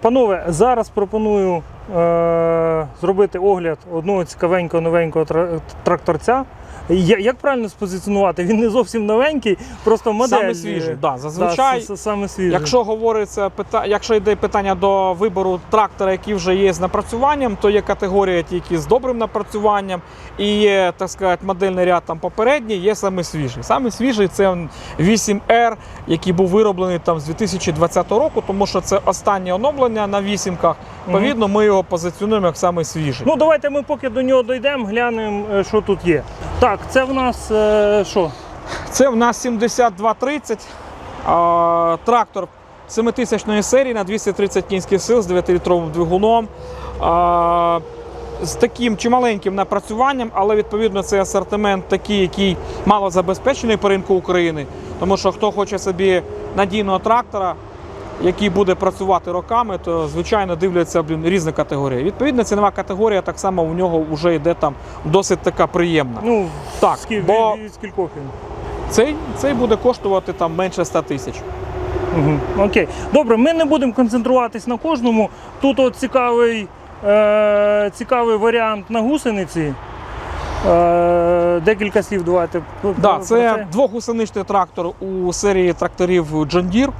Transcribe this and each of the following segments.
Панове, зараз пропоную е, зробити огляд одного цікавенького новенького тракторця. Я- Як правильно спозиціонувати? Він не зовсім новенький, просто модель. Саме свіжий, да, зазвичай, с- с- саме свіжий. Якщо говориться пита... якщо йде питання до вибору трактора, який вже є з напрацюванням, то є категорія тільки з добрим напрацюванням, і є, так сказати, модельний ряд там попередній, є саме свіжий. Саме свіжий це 8R, який був вироблений там з 2020 року, тому що це останнє оновлення на вісімках. Відповідно, ми його позиціонуємо як саме свіжий. Ну, давайте ми поки до нього дійдемо, глянемо, е, що тут є. Так, це в нас е, що? Це в нас 7230, а, трактор 7000 серії на 230 кінських сил з 9-літровим двигуном. А, з таким чималеньким напрацюванням, але відповідно цей асортимент такий, який мало забезпечений по ринку України. Тому що хто хоче собі надійного трактора, який буде працювати роками, то звичайно дивляться блін, різні категорії. Відповідно, цінова категорія так само у нього вже йде там досить така приємна. Ну, Так, скі- бо- від скількох він? Цей, цей буде коштувати там менше 100 тисяч. Угу. Окей. Добре, ми не будемо концентруватись на кожному. Тут от цікавий, е, цікавий варіант на гусениці. Е, декілька слів давайте. Да, це двохгусеничний трактор у серії тракторів John Deere.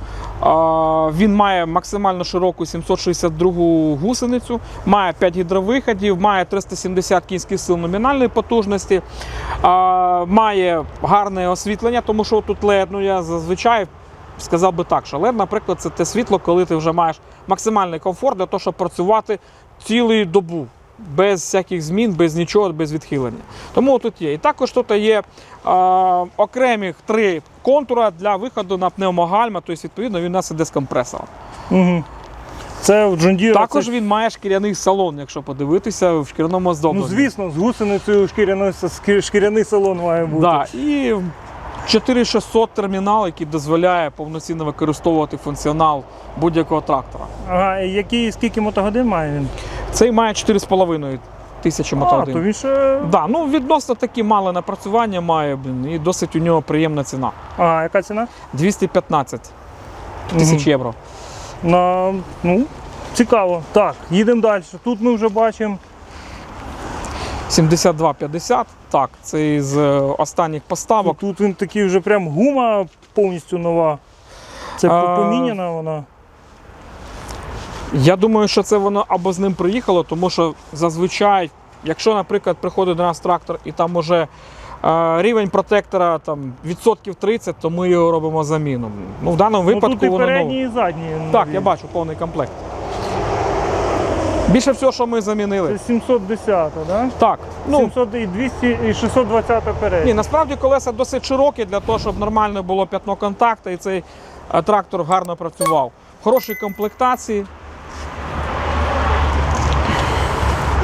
Він має максимально широку 762 гусеницю, має 5 гідровиходів, має 370 кінських сил номінальної потужності, має гарне освітлення, тому що тут LED, ну я зазвичай сказав би так, що LED, наприклад, це те світло, коли ти вже маєш максимальний комфорт для того, щоб працювати цілу добу. Без всяких змін, без нічого, без відхилення. Тому тут є. І також тут є е, окремих три контура для виходу на пневмогальма, тобто, відповідно, він у нас іде з компресором. Угу. Це в John Також це, він має шкіряний салон, якщо подивитися в шкіряному ну, звісно, з гусеницею шкіряний, шкіряний салон має бути. Да, і 4600 термінал, який дозволяє повноцінно використовувати функціонал будь-якого трактора. Ага, який, скільки мотогодин має він? Цей має 4,5 тисячі А, мотогодин. то він ще. Да, ну відносно такі мале напрацювання має, блін, і досить у нього приємна ціна. А, яка ціна? 215 тисяч євро. На, ну, цікаво. Так, їдемо далі. Тут ми вже бачимо. 72,50. Так, це із е, останніх поставок. Тут він такий вже прям гума повністю нова. Це А, поміняна вона. Я думаю, що це воно або з ним приїхало, тому що зазвичай, якщо, наприклад, приходить до нас трактор і там уже е, рівень протектора там, відсотків 30, то ми його робимо заміну. Ну, в даному Ну, випадку тут і воно передні, і задні. Так, я бачу повний комплект. Більше всього, що ми замінили. Це 710, да? Так, ну 700 і 200 і 620 передня. ні, насправді колеса досить широкі для того, щоб нормально було п'ятно контакту і цей е, трактор гарно працював. Хороші комплектації.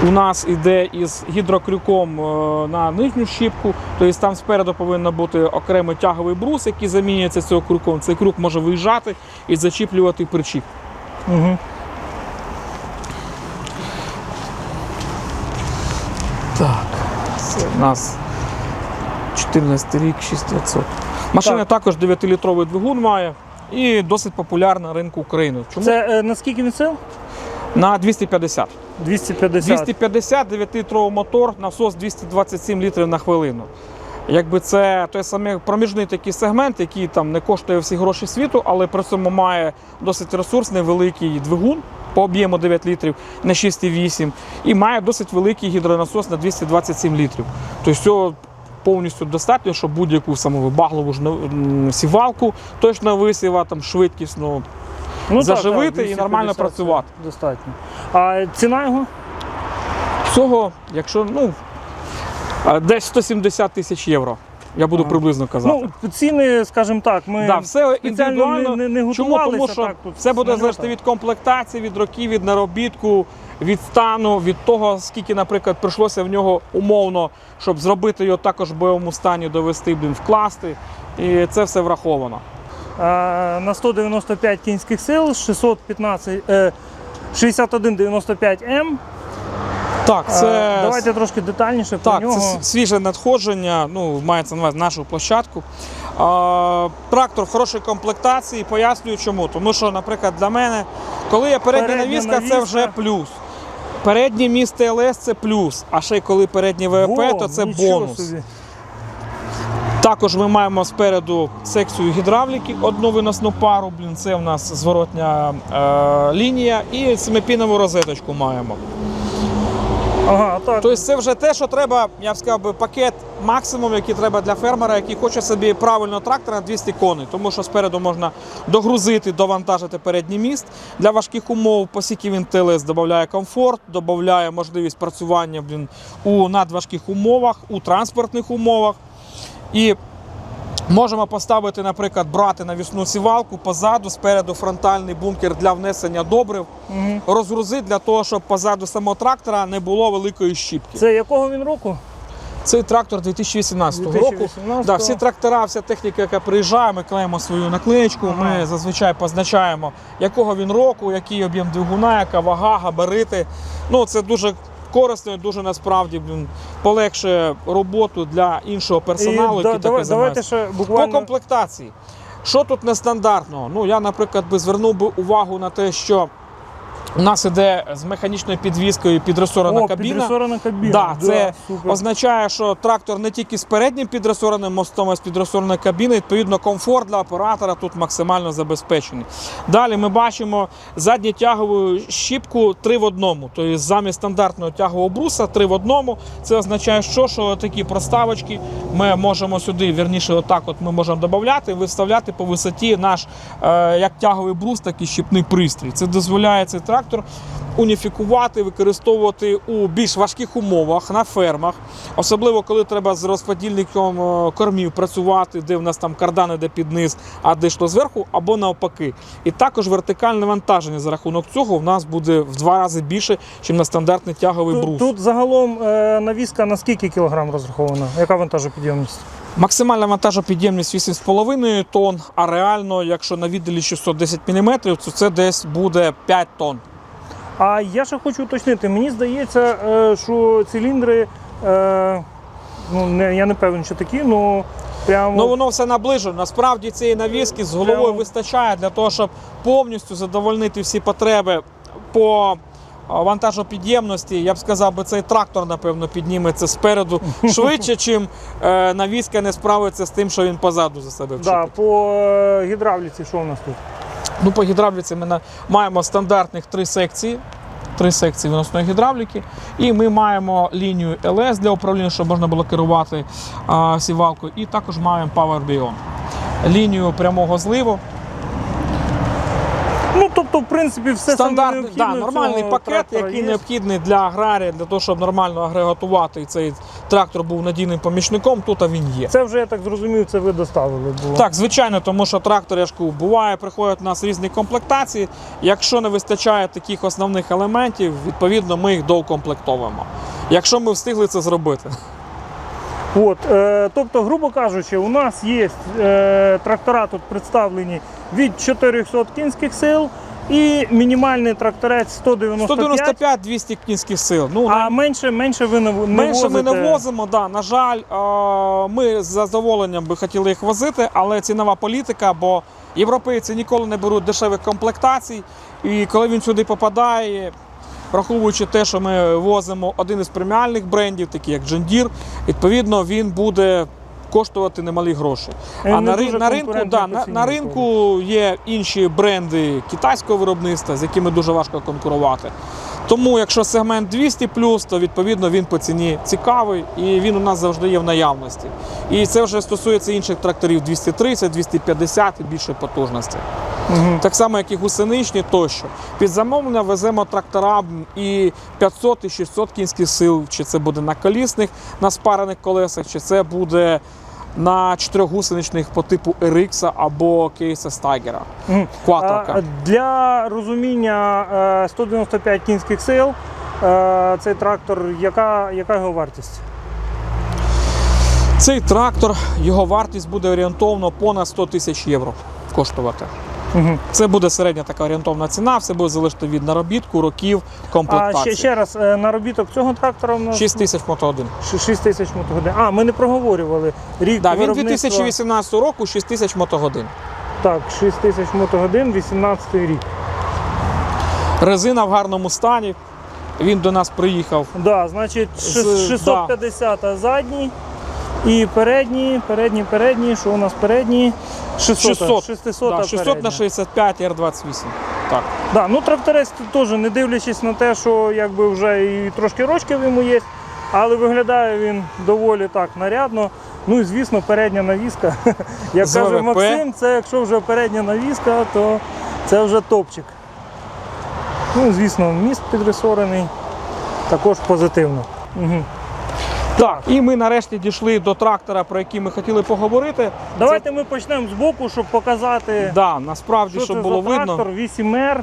У нас іде із гідрокрюком е, на нижню щіпку, тобто там спереду повинен бути окремий тяговий брус, який замінюється цього крюком. Цей крюк може виїжджати і зачіплювати причіп. Угу. Так, це у нас 14 рік, 6500. Машина Так. також 9-літровий двигун має і досить популярна на ринку України. Чому? Це е, на скільки він сил? На 250. 250. 250 9-літровий мотор, насос 227 літрів на хвилину. Якби це той самий проміжний такий сегмент, який там не коштує всі гроші світу, але при цьому має досить ресурсний великий двигун по об'єму 9 літрів на 6,8 і має досить великий гідронасос на 227 літрів. Тобто цього повністю достатньо, щоб будь-яку самовибагливу сівалку, точно висіва, там швидкісну. Ну, заживити і нормально працювати. Достатньо. А ціна його? Цього, якщо ну десь 170 тисяч євро. Я буду приблизно казати. Ну, ціни, скажімо так, ми да, все індивідуально. не, не, не Чому? Тому що так, тут це буде залежати від комплектації, від років, від наробітку, від стану, від того, скільки, наприклад, прийшлося в нього умовно, щоб зробити його також в бойовому стані, довести, блін, вкласти. І це все враховано. А, на 195 кінських сил, 615, е, 6195М. Так, це давайте трошки детальніше Так, про нього. це свіже надходження, ну, мається на нашу площадку. А, трактор в хорошій комплектації. Пояснюю чому. Тому що, наприклад, для мене, коли є передня, Передня навіска, це вже плюс. Переднє міст ТЛС це плюс, а ще й коли переднє ВВП, Во, то це бонус. собі. Також ми маємо спереду секцію гідравліки, одну виносну пару. Блін, це в нас зворотня е, лінія, і семипінову розеточку маємо. Ага, так. Тобто це вже те, що треба, я б сказав би, пакет максимум, який треба для фермера, який хоче собі правильно трактора на 200 коней. Тому що спереду можна догрузити, довантажити передній міст. Для важких умов посіки він ТЛС додає комфорт, додає можливість працювання блін, у надважких умовах, у транспортних умовах. І можемо поставити, наприклад, брати навісну сівалку позаду, спереду фронтальний бункер для внесення добрив, Мгм. розгрузити для того, щоб позаду самого трактора не було великої щіпки. Це якого він року? Цей трактор 2018 року. 2018 Да, всі трактора, вся техніка, яка приїжджає, ми клеїмо свою наклеєчку. Ага. Ми зазвичай позначаємо, якого він року, який об'єм двигуна, яка вага, габарити. Ну, це дуже корисно дуже насправді полегшує роботу для іншого персоналу, І, який да, так давайте ще буквально... По комплектації. Що тут нестандартного? Ну, я, наприклад, би звернув би увагу на те, що у нас іде з механічною підвіскою підресорена О, кабіна. підресорена кабіна. Да, це супер. означає, що трактор не тільки з переднім підресореним мостом, а з підресореною кабіною. Відповідно, комфорт для оператора тут максимально забезпечений. Далі ми бачимо задню тягову щіпку 3 в одному. Тобто замість стандартного тягового бруса 3 в одному. Це означає, що, що такі проставочки ми можемо сюди, вірніше, отак от ми можемо додати, виставляти по висоті наш е, як тяговий брус, так і щіпний пристрій. Це дозволяє цей трактор уніфікувати, використовувати у більш важких умовах на фермах, особливо коли треба з розподільником е, кормів працювати, де в нас там кардан іде під низ, а де йшло зверху, або навпаки. І також вертикальне навантаження за рахунок цього в нас буде в два рази більше, ніж на стандартний тяговий брус. Тут, тут загалом е, навіска на скільки кілограм розрахована? Яка вантажопідйомність? Максимальна вантажопідємність 8,5 тонн, а реально, якщо на віддалі 610 мм, то це десь буде 5 тонн. А я ще хочу уточнити, мені здається, е, що циліндри, е, ну не, я не певен, що такі, ну прямо. Ну воно все наближено. Насправді цієї навіски з головою Прямо. вистачає для того, щоб повністю задовольнити всі потреби по вантажопідємності. Я б сказав, би цей трактор, напевно, підніметься спереду швидше, чим е, навіска не справиться з тим, що він позаду за себе вчепить. да, по е, гідравліці, що у нас тут? Ну, по гідравліці ми маємо стандартних три секції. Три секції виносної гідравліки, і ми маємо лінію LS для управління, щоб можна було керувати а, сівалкою, і також маємо Power Beyond. Лінію прямого зливу. Ну, тобто, в принципі, все саме Стандартний, необхідне да, нормальний пакет, трактора який є. необхідний для аграрія, для того, щоб нормально агрегатувати і цей трактор був надійним помічником, тут він є. Це вже, я так зрозумів, це ви доставили. Було. Так, звичайно, тому що трактор, я ж кажу, буває, приходять у нас різні комплектації. Якщо не вистачає таких основних елементів, відповідно ми їх доукомплектовуємо. Якщо ми встигли це зробити. От, е, тобто, грубо кажучи, у нас є е, трактора тут представлені від 400 кінських сил і мінімальний тракторець 195, 195-200 кінських сил. Ну, а менше, менше ви не, не Менше ми не возимо, да. на жаль, е, ми з задоволенням би хотіли їх возити, але цінова політика, бо європейці ніколи не беруть дешевих комплектацій. І коли він сюди попадає, враховуючи те, що ми возимо один із преміальних брендів, такі як John Deere, відповідно він буде. Коштувати немалі гроші. Він а на, ри- на ринку, да, на, на ринку є інші бренди китайського виробництва, з якими дуже важко конкурувати. Тому, якщо сегмент 200 то відповідно він по ціні цікавий і він у нас завжди є в наявності. І це вже стосується інших тракторів 230, 250 і більшої потужності. Мгм. Так само, як і гусеничні тощо. Під замовлення веземо трактора і 500 і 600 кінських сил, чи це буде на колісних, на спарених колесах, чи це буде на чотирьохгусеничних по типу RX або кейса Стайгера. Кваторка. Для розуміння е, 195 кінських сил е, цей трактор, яка, яка його вартість? Цей трактор, його вартість буде орієнтовно понад 100 тисяч євро коштувати. Угу. Це буде середня така орієнтовна ціна, все буде залежати від наробітку, років, А ще, ще раз, е, наробіток цього трактора в нас 6 тисяч мотогодин. 6 тисяч мотогодин. А, ми не проговорювали. Рік Да, він 2018 року 6 тисяч мотогодин. Так, 6 тисяч мотогодин, 18 рік. Резина в гарному стані. Він до нас приїхав. Да, значить, З- ши- 650 задній і передній, передній, передній, що у нас передній? 600. 600. 600, Да, 600 передня. на 65 R28. Так. Да, ну тракторець теж, не дивлячись на те, що якби вже і трошки рочків йому є, але виглядає він доволі так нарядно. Ну і звісно, передня навіска. Як каже Максим, це якщо вже передня навіска, то це вже топчик. Ну, звісно, міст підресорений, також позитивно. Угу. Так, і ми нарешті дійшли до трактора, про який ми хотіли поговорити. Давайте ми почнемо з боку, щоб показати, Да, насправді, що щоб це було за видно. трактор 8R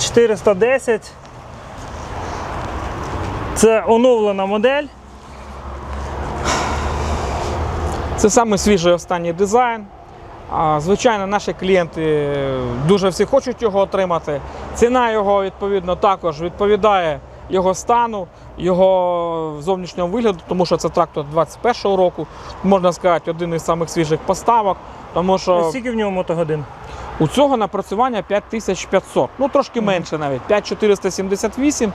410. Це оновлена модель. Це саме свіжий останній дизайн. Звичайно, наші клієнти дуже всі хочуть його отримати. Ціна його відповідно також відповідає його стану, його зовнішнього вигляду, тому що це трактор 21-го року. Можна сказати, один із самих свіжих поставок. Тому що Скільки в ньому мотогодин? У цього напрацювання 5500, ну трошки менше навіть 5478.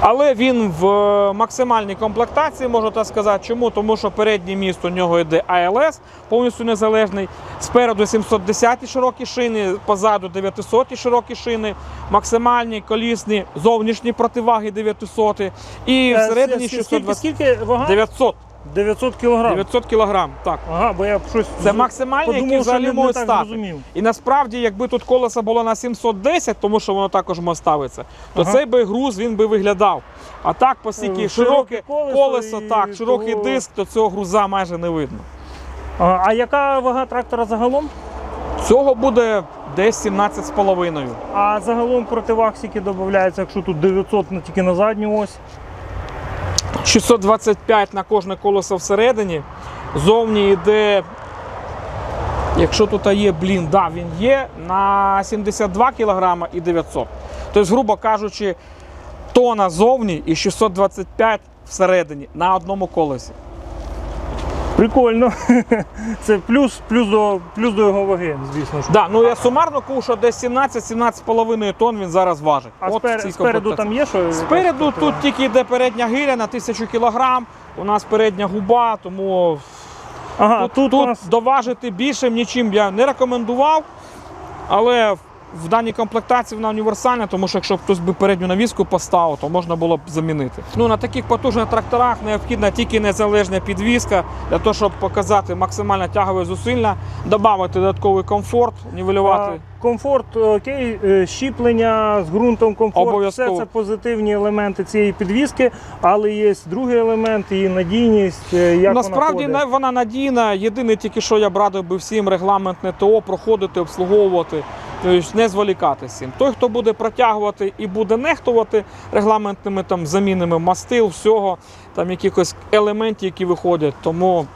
Але він в максимальній комплектації, можу так сказати. Чому? Тому що передній міст у нього йде ALS, повністю незалежний. Спереду 710 широкі шини, позаду 900 широкі шини, максимальні колісні зовнішні противаги 900 і Е, всередині скільки, 620 скільки вага? 900, 900 кг. 900 кілограм. Так. Ага, бо я щось Це подумав, що взагалі не, не так стати. зрозумів. І насправді, якби тут колесо було на 710, тому що воно також може ставиться, то Ага. цей би груз він би виглядав. А так, оскільки Е, широке широке колесо колесо, і так, широкий того- диск, то цього груза майже не видно. Ага, а яка вага трактора загалом? Цього буде десь 17,5. А загалом противаг скільки додається, якщо тут 900 на- тільки на задню ось. 625 на кожне колесо всередині. Зовні йде. Якщо тут є блін, да, він є на 72 кг і 900. Тобто, грубо кажучи, тона зовні і 625 всередині на одному колесі. Прикольно. Це плюс, плюс, до, плюс до його ваги, звісно ж. Да, ну я сумарно що десь 17-17,5 тонн він зараз важить. А От спер, спереду там є що? Спереду якась тут тільки йде передня гиря на 1000 кг. У нас передня губа, тому Ага, тут, тут, тут нас доважити більше нічим я не рекомендував. Але в даній комплектації вона універсальна, тому що якщо б хтось би передню навіску поставив, то можна було б замінити. Ну, на таких потужних тракторах необхідна тільки незалежна підвізка для того, щоб показати максимально тягове зусилля, додати додатковий комфорт, нівелювати. А, Комфорт, окей, е, щіплення з ґрунтом комфорт, Обов'язково. все це позитивні елементи цієї підвіски, але є другий елемент, її надійність. е, Як Насправді вона, вона надійна. Єдине тільки, що я б радив би всім регламентне ТО проходити, обслуговувати, тобто не зволікати. Той, хто буде протягувати і буде нехтувати регламентними там замінами мастил, всього, там якихось елементів, які виходять. Тому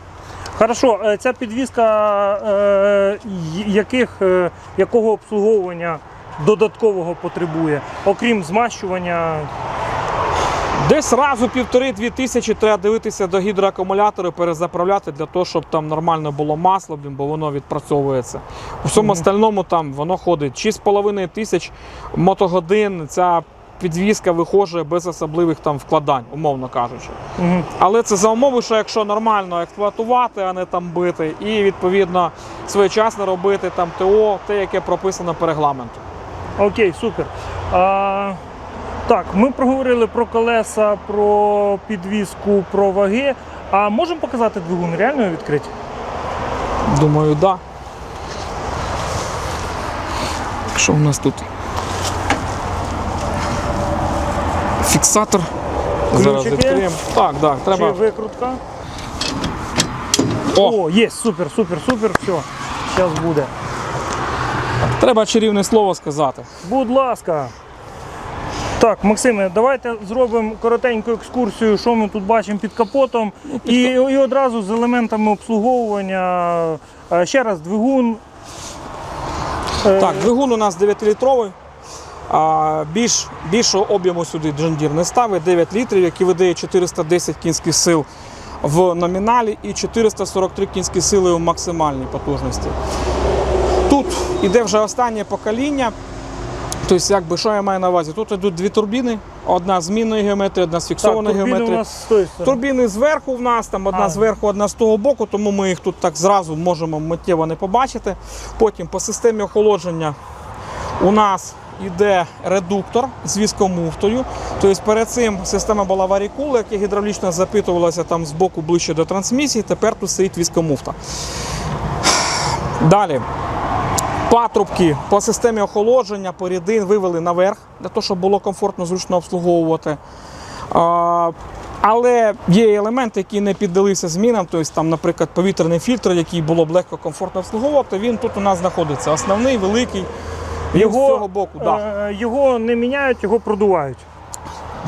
Хорошо, е, ця підвізка е, яких, е, якого обслуговування додаткового потребує, окрім змащування. Десь разу півтори-дві тисячі треба дивитися до гідроакумулятора, перезаправляти для того, щоб там нормально було масло, бо воно відпрацьовується. У всьому остальному там воно ходить 6,5 тисяч мотогодин. Ця підвізка виходить без особливих там вкладань, умовно кажучи. Мгм. Але це за умови, що якщо нормально експлуатувати, а не там бити, і відповідно своєчасно робити там ТО, те, яке прописано по регламенту. Окей, супер. А, так, ми проговорили про колеса, про підвіску, про ваги. А можемо показати двигун? Реально відкрити? Думаю, так. Да. Що у нас тут? Фіксатор. Зараз відкриємо. Так, так, Чи треба. викрутка? О, О, є, супер, супер, супер, все. Зараз буде. треба чарівне слово сказати. Будь ласка. Так, Максиме, давайте зробимо коротеньку екскурсію, що ми тут бачимо під капотом. І, і одразу з елементами обслуговування. Е, Ще раз, двигун. Е, Так, двигун у нас 9-літровий. Більш, більшого об'єму сюди Deere не ставить 9 літрів, який видає 410 кінських сил в номіналі і 443 кінські сили в максимальній потужності. Тут іде вже останнє покоління. Тобто, якби, що я маю на увазі? Тут йдуть дві турбіни, одна з змінної геометрії, одна з фіксованої турбіни у геометрії. нас з тої сторони. Турбіни зверху в нас, там одна А. зверху, одна з того боку, тому ми їх тут так зразу можемо миттєво не побачити. Потім по системі охолодження у нас йде редуктор з віскомуфтою. Тобто перед цим система була варікула, яка гідравлічно запитувалася там з боку ближче до трансмісії. Тепер тут стоїть віскомуфта. Далі. Патрубки по системі охолодження по рідин вивели наверх, для того, щоб було комфортно, зручно обслуговувати. Але є елементи, які не піддалися змінам. Тобто, там, наприклад, повітряний фільтр, який було б легко комфортно обслуговувати, він тут у нас знаходиться. Основний, великий. Він з цього боку. Да. е, його не міняють, його продувають.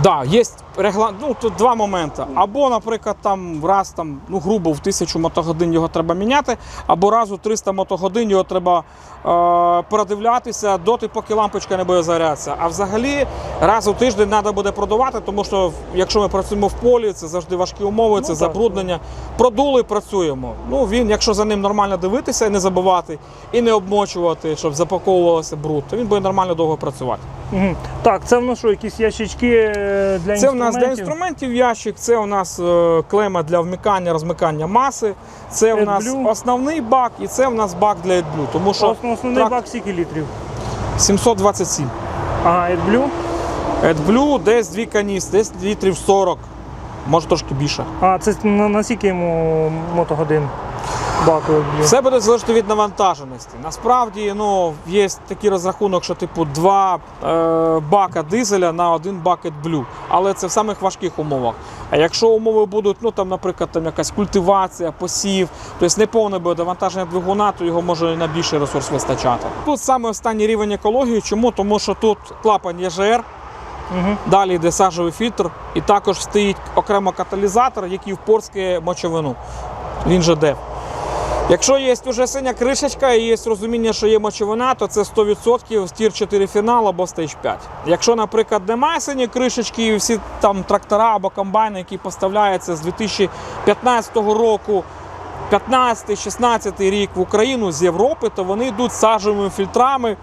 Да, є регла... ну, тут два моменти. Або, наприклад, там раз там, ну, грубо в тисячу мотогодин його треба міняти, або раз у 300 мотогодин його треба е, передивлятися доти, поки лампочка не буде зарядитися. А взагалі раз у тиждень треба буде продувати, тому що якщо ми працюємо в полі, це завжди важкі умови, це так. забруднення. Продули працюємо. Ну, він, якщо за ним нормально дивитися і не забувати, і не обмочувати, щоб запаковувався бруд, то він буде нормально довго працювати. Мгм. Так, це в нас що, якісь ящички е, для інструментів? Нас для інструментів ящик, це у нас е, клема для вмикання, розмикання маси, це у нас основний бак і це у нас бак для AdBlue, тому що Основний трак- бак скільки літрів? 727. Ага, AdBlue. AdBlue десь дві каністри, десь літрів 40, може трошки більше. А, це на, на скільки йому мотогодин баку AdBlue? Все буде залежати від навантаженості. Насправді ну, є такий розрахунок, що типу два е, бака дизеля на один бак AdBlue. Але це в самих важких умовах. А якщо умови будуть, ну там, наприклад, там якась культивація, посів, тобто неповне буде навантаження двигуна, то його може на більший ресурс вистачати. Тут саме останній рівень екології. Чому? Тому що тут клапан ЄЖР, Угу. Далі йде сажовий фільтр, і також стоїть окремо каталізатор, який впорскує мочовину. Він же дев. Якщо є вже синя кришечка і є розуміння, що є мочовина, то це 100% стір 4 фінал або стейдж 5. Якщо, наприклад, немає синьої кришечки, і всі там трактора або комбайни, які поставляються з 2015 року, 15-16 рік в Україну з Європи, то вони йдуть сажевими фільтрами.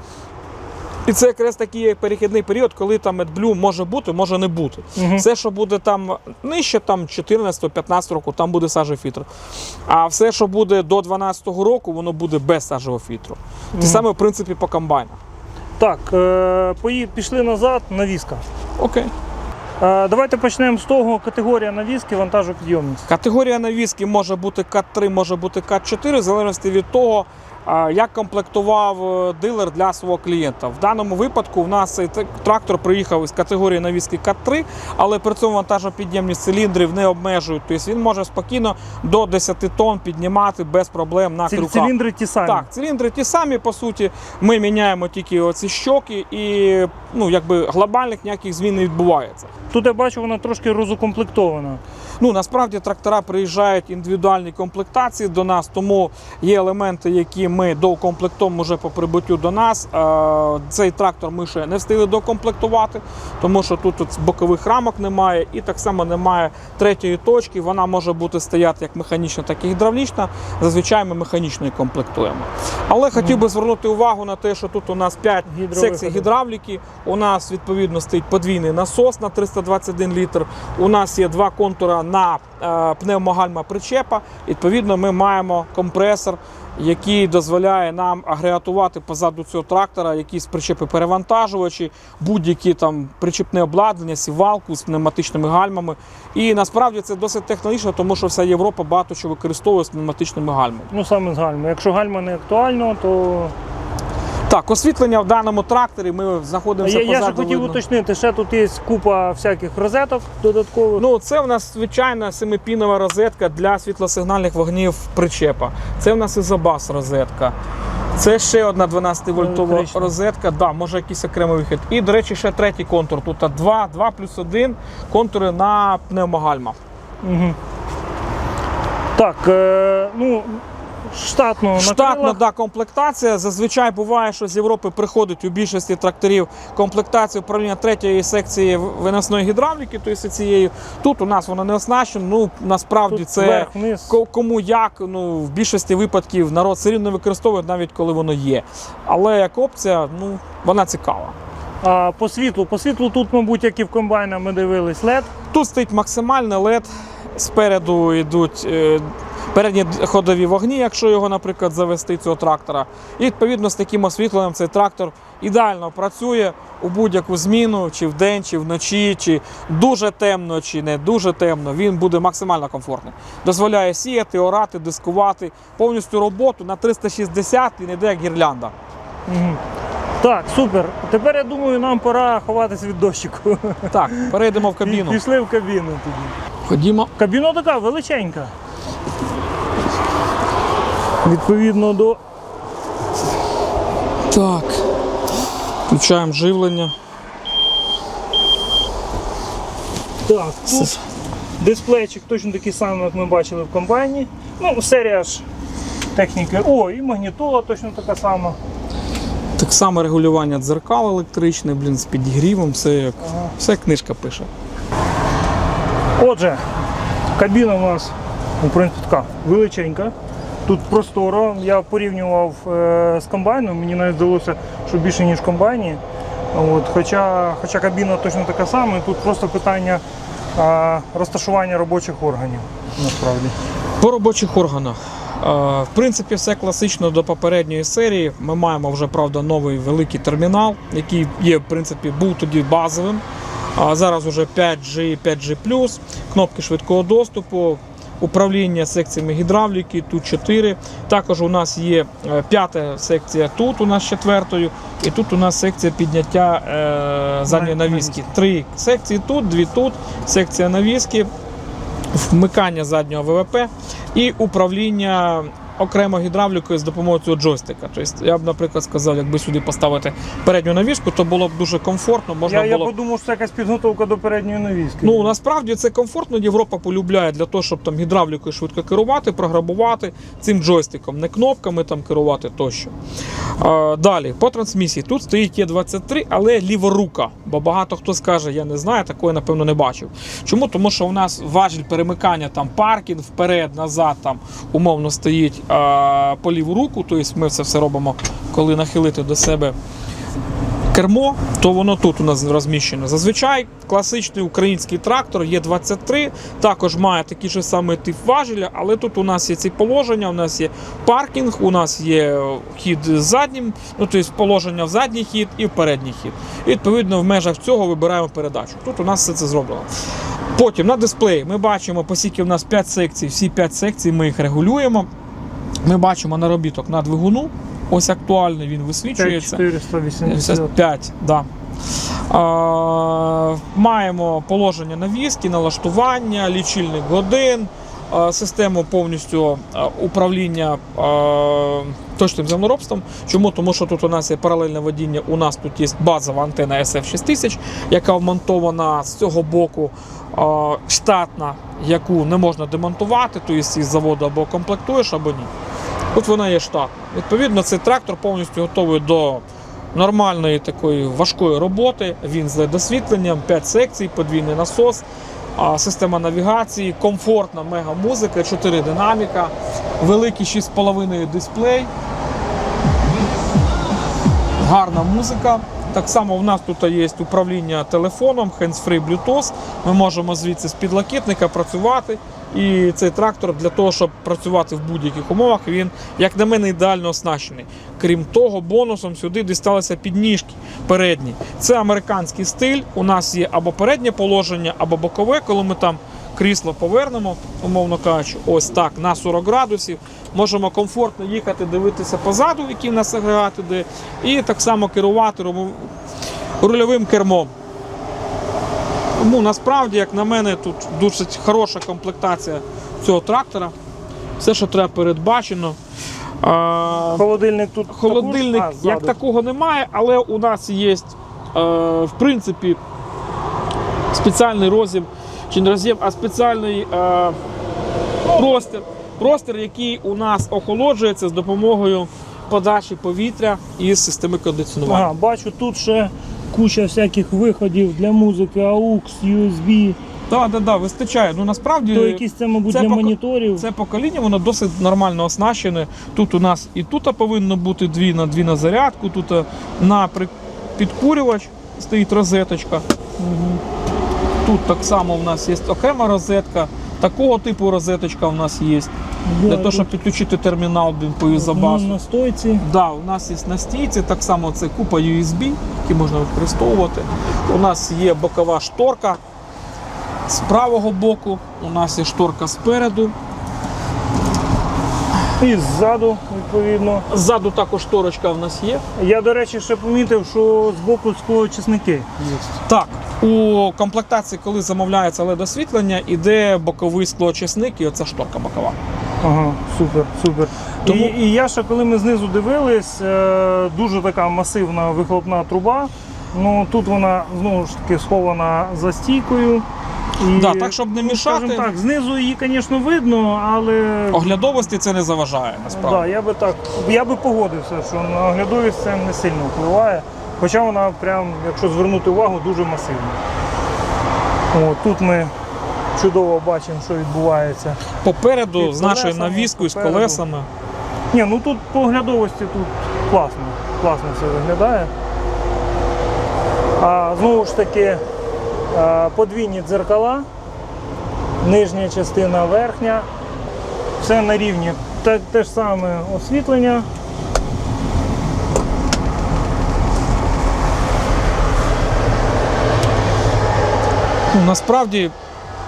І це якраз такий перехідний період, коли там AdBlue може бути, може не бути. Мгм. Все, що буде там нижче, там 14-15 року, там буде сажевий фільтр. А все, що буде до 12 року, воно буде без сажевого фільтру. Те саме, в принципі, по комбайнах. Так, е, пішли назад, навіска. Окей. Е, давайте почнемо з того, категорія навіски, вантажопідйомність. Категорія навіски може бути КАТ-3, може бути КАТ-4, в залежності від того, як комплектував е, дилер для свого клієнта. В даному випадку в нас цей трактор приїхав із категорії навіски КАТ-3, але при цьому вантажопідємність циліндрів не обмежують. Тобто він може спокійно до 10 тонн піднімати без проблем на крюках. Циліндри ті самі. Так, циліндри ті самі, по суті. Ми міняємо тільки оці щоки, і ну, якби глобальних ніяких змін не відбувається. Тут я бачу, вона трошки розукомплектована. Ну насправді трактора приїжджають індивідуальні комплектації до нас, тому є елементи, які ми доукомплектуємо вже по прибуттю до нас. Цей трактор ми ще не встигли докомплектувати, тому що тут, тут бокових рамок немає, і так само немає третьої точки. Вона може бути стояти як механічна, так і гідравлічна. Зазвичай ми механічною комплектуємо. Але хотів би звернути увагу на те, що тут у нас 5 секцій гідравліки. У нас відповідно стоїть подвійний насос на 321 літр. У нас є два контура на е, пневмогальма причепа. Відповідно, ми маємо компресор, який дозволяє нам агрегатувати позаду цього трактора якісь причепи перевантажувачі, будь-які там причепне обладнання, сівалку з пневматичними гальмами. І насправді це досить технологічно, тому що вся Європа багато що використовує з пневматичними гальмами. Ну саме з гальми. Якщо гальма не актуально, то Так, освітлення в даному тракторі ми знаходимося я, я ж хотів видно. уточнити, ще тут є купа всяких розеток додаткових. Ну, це в нас звичайна семипінова розетка для світлосигнальних вогнів причепа. Це в нас ізобас розетка. Це ще одна 12-вольтова Електрична. розетка, да, може якийсь окремий вихід. І, до речі, ще третій контур. Тут 2, 2 плюс 1 контури на пневмогальма. Угу. Так, е, ну штатно Штатна да, комплектація. Зазвичай буває, що з Європи приходить у більшості тракторів комплектація управління третьої секції виносної гідравліки, тобто цією. Тут у нас вона не оснащена. Ну насправді Тут це кому як. Ну в більшості випадків народ все рівно використовує, навіть коли воно є. Але як опція, ну вона цікава. А по світлу, по світлу тут, мабуть, як і в комбайна, ми дивились LED. Тут стоїть максимальний LED, спереду йдуть е, передні ходові вогні, якщо його, наприклад, завести цього трактора. І відповідно з таким освітленням цей трактор ідеально працює у будь-яку зміну, чи вдень, чи вночі, чи дуже темно, чи не дуже темно. Він буде максимально комфортний. Дозволяє сіяти, орати, дискувати. Повністю роботу на 360 і не йде як гірлянда. Так, супер. Тепер я думаю, нам пора ховатися від дощику. Так, перейдемо в кабіну. Пішли в кабіну тоді. Ходімо. Кабіна така величенька. Відповідно до. Так. Включаємо живлення. Так, тут дисплейчик точно такий самий, як ми бачили в комбайні. Ну, серія ж техніки. О, і магнітола точно така сама. Так само регулювання дзеркал електричне, блін, з підігрівом, все як, Ага. все книжка пише. Отже, кабіна у нас, в принципі, така величенька. Тут просторо. Я порівнював е, з комбайном, мені навіть здалося, що більше, ніж в комбайні. От, хоча, хоча кабіна точно така сама, і тут просто питання розташування робочих органів. Насправді. По робочих органах. Е, В принципі, все класично до попередньої серії. Ми маємо вже правда новий великий термінал, який є, в принципі, був тоді базовим. А зараз уже 5G, 5G+, кнопки швидкого доступу, управління секціями гідравліки, тут 4. Також у нас є е, п'ята секція тут, у нас четвертою, і тут у нас секція підняття е, задньої навіски. Три секції тут, дві тут, секція навіски, вмикання заднього ВВП і управління окремо гідравлікою з допомогою цього джойстика. Тобто, я б, наприклад, сказав, якби сюди поставити передню навіску, то було б дуже комфортно. Можна Я, я було б подумав, що це якась підготовка до передньої навіски. Ну насправді це комфортно. Європа полюбляє для того, щоб там гідравлікою швидко керувати, програбувати цим джойстиком, не кнопками там керувати тощо. А, далі по трансмісії. Тут стоїть Є23, але ліворука. Бо багато хто скаже, я не знаю, такої напевно не бачив. Чому? Тому що у нас важіль перемикання там паркінг вперед, назад, там умовно стоїть а, по ліву руку. Тобто ми це все робимо, коли нахилити до себе кермо, то воно тут у нас розміщено. Зазвичай класичний український трактор є 23, також має такий же самий тип важеля, але тут у нас є ці положення, у нас є паркінг, у нас є хід заднім, ну тобто положення в задній хід і в передній хід. І відповідно в межах цього вибираємо передачу. Тут у нас все це зроблено. Потім на дисплеї ми бачимо, оскільки у нас 5 секцій, всі 5 секцій ми їх регулюємо. Ми бачимо наробіток на двигуну. Ось актуальний він висвічується. 5480. 55, да. А, маємо положення навіски, налаштування, лічильник годин, а, систему повністю управління а, точним землеробством. Чому? Тому що тут у нас є паралельне водіння, у нас тут є базова антена SF6000, яка вмонтована з цього боку а, штатна, яку не можна демонтувати, тобто із заводу або комплектуєш, або ні. Тут вона є штатна. Відповідно, цей трактор повністю готовий до нормальної такої важкої роботи. Він з LED-освітленням, 5 секцій, подвійний насос, система навігації, комфортна мега-музика, 4 динаміка, великий 6,5 дисплей. Гарна музика. Так само в нас тут є управління телефоном, hands-free Bluetooth. Ми можемо звідси з підлокітника працювати. І цей трактор для того, щоб працювати в будь-яких умовах, він, як на мене, ідеально оснащений. Крім того, бонусом сюди дісталися підніжки передні. Це американський стиль. У нас є або переднє положення, або бокове, коли ми там крісло повернемо, умовно кажучи, ось так на 40 градусів. Можемо комфортно їхати, дивитися позаду, який в нас агрегат іде, і так само керувати рульовим кермом. Тому насправді, як на мене, тут досить хороша комплектація цього трактора. Все, що треба передбачено. Холодильник тут. Холодильник також? А, як такого немає, але у нас є е, в принципі спеціальний роз'єм, чи не роз'єм, а спеціальний е, простір Простір, який у нас охолоджується з допомогою подачі повітря із системи кондиціонування. Ага, бачу, тут ще куча всяких виходів для музики, AUX, USB. Так, так, так, вистачає. Ну насправді То якісь це, мабуть, це для моніторів. це покоління, воно досить нормально оснащене. Тут у нас і тут повинно бути дві на дві на зарядку, тут е, на при- підкурювач стоїть розеточка. Мгм. Тут так само у нас є окрема розетка. Такого типу розеточка у нас є. Для того, щоб підключити термінал блін, по ну, на стойці. Да, у нас є на стійці, так само це купа USB, які можна використовувати. У нас є бокова шторка з правого боку, у нас є шторка спереду. І ззаду, відповідно. Ззаду також шторочка в нас є. Я, до речі, ще помітив, що з боку склочисники є. Так, у комплектації, коли замовляється LED освітлення, іде боковий склоочисник і оця шторка бокова. Ага, супер, супер. Тому- І, і я ще коли ми знизу дивились, е, дуже така масивна вихлопна труба. Ну тут вона знову ж таки схована за стійкою. І, Да, так, щоб не ну, скажімо мішати. так, знизу її, звісно, видно, але Оглядовості це не заважає да, насправді. я би так, я би погодився, що на оглядовість це не сильно впливає. Хоча вона прям, якщо звернути увагу, дуже масивна. О, тут ми чудово бачимо, що відбувається. Попереду Під з нашою колесами, навіскою, з попереду. колесами. Ні, ну тут по оглядовості тут класно. Класно все виглядає. А знову ж таки подвійні дзеркала, нижня частина, верхня. Все на рівні. Те, те ж саме освітлення. Ну, насправді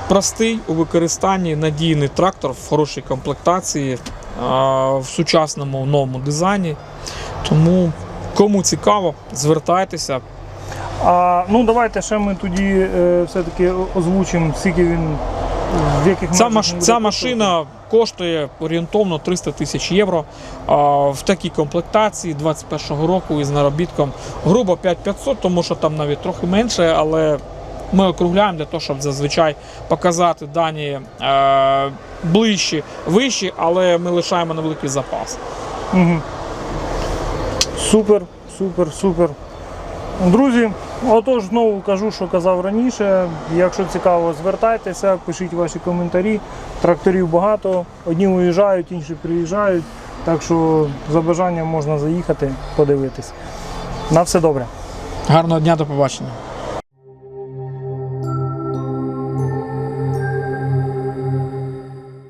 простий у використанні надійний трактор в хорошій комплектації, в сучасному новому дизайні. Тому кому цікаво, звертайтеся. А, ну давайте ще ми тоді е, все-таки озвучимо, скільки він в яких Ця, маш... ця машина коштує орієнтовно 300 тисяч євро. А, в такій комплектації 21-го року із наробітком грубо 5500, тому що там навіть трохи менше, але ми округляємо для того, щоб зазвичай показати дані е, ближчі, вищі, але ми лишаємо невеликий запас. Угу. Супер, супер, супер. Друзі, отож знову кажу, що казав раніше. Якщо цікаво, звертайтеся, пишіть ваші коментарі. Тракторів багато. Одні уїжджають, інші приїжджають. Так що за бажанням можна заїхати, подивитись. На все добре. Гарного дня, до побачення.